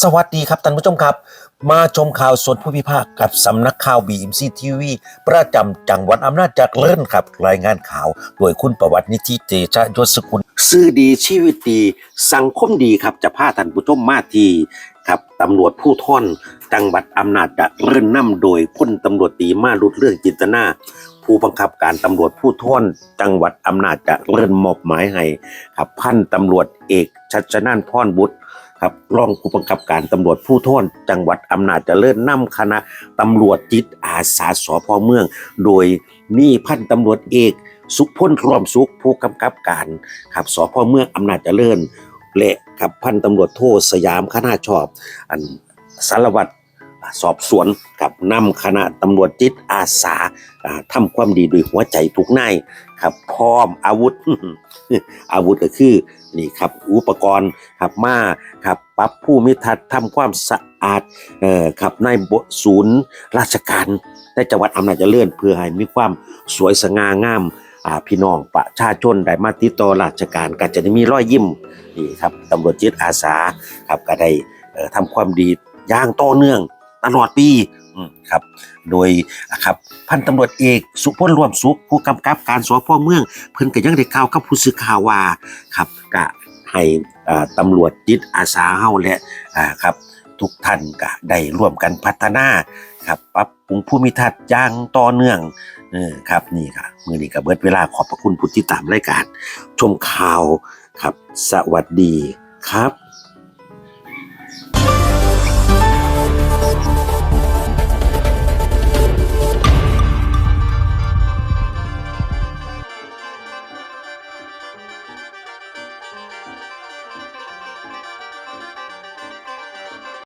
สวัสดีครับท่านผู้ชมครับ มาชมข่าวสดผู้พิพากกับสำนักข่าว BMC TV ประจำจังหวัดอำนาจเจริญครับ รายงานข่าว โดยคุณประวัตินิธิเตชะยศกุลซื่อดีชีวิตดี สังคมดีครับ จะพาท่านผู้ชมมาที่ครับตำรวจผู้ท่อนจังหวัดอำนาจเจริญนำโดยพลตำรวจตรีมารุดเรื่องจินตนาผู้บังคับการตำรวจผู้ท่อนจังหวัดอำนาจเจริญมอบหมายให้ครับพันตำรวจเอกชัชนานพรบุตร ครับรองผู้บังคับการตำรวจผู้ท่นจังหวัดอำนาจเจริญนำคณะตำรวจจิตอาสาสพเมือง โดยมีพันตำรวจเอก สุพลรวมสุขผู้กำกับการครับสพเมืองอำนาจเจริญและครับพันตำรวจโทสยามคณะชอบ อันสารวัตร สอบสวนกับนำคณะตำรวจจิตอาสาทำความดีด้วยหัวใจทุกนายครับพร้อมอาวุธ อาวุธก็คือนี่ครับอุปกรณ์ครับมาครับปรับผู้มิทัศน์ทำความสะอาดเอ่อครับในบศูนย์ราชการในจังหวัดอำนาจเจริญเพื่อให้มีความสวยสง่างามอ่าพี่น้องประชาชนได้มาติดต่อราชการก็จะได้มีรอยยิ้มนี่ครับตำรวจจิตอาสาครับก็ได้ทำความดีอย่างต่อเนื่อง ตลอดปีอืมครับ โดยครับพันตำรวจเอกสุพลรวมสุขผู้กำกับการสพเมือง เพิ่นก็ยังได้กล่าวกับผู้สื่อข่าวว่าครับก็ให้อ่าตำรวจจิตอาสาเฮาและอ่าครับทุกท่านก็ได้ร่วมกันพัฒนาครับปรับปรุงภูมิทัศน์อย่างต่อเนื่องเออครับนี่ครับมื้อนี้ก็เบิดเวลาขอบพระคุณผู้ที่ตามรายการ ชมข่าวครับ สวัสดีครับ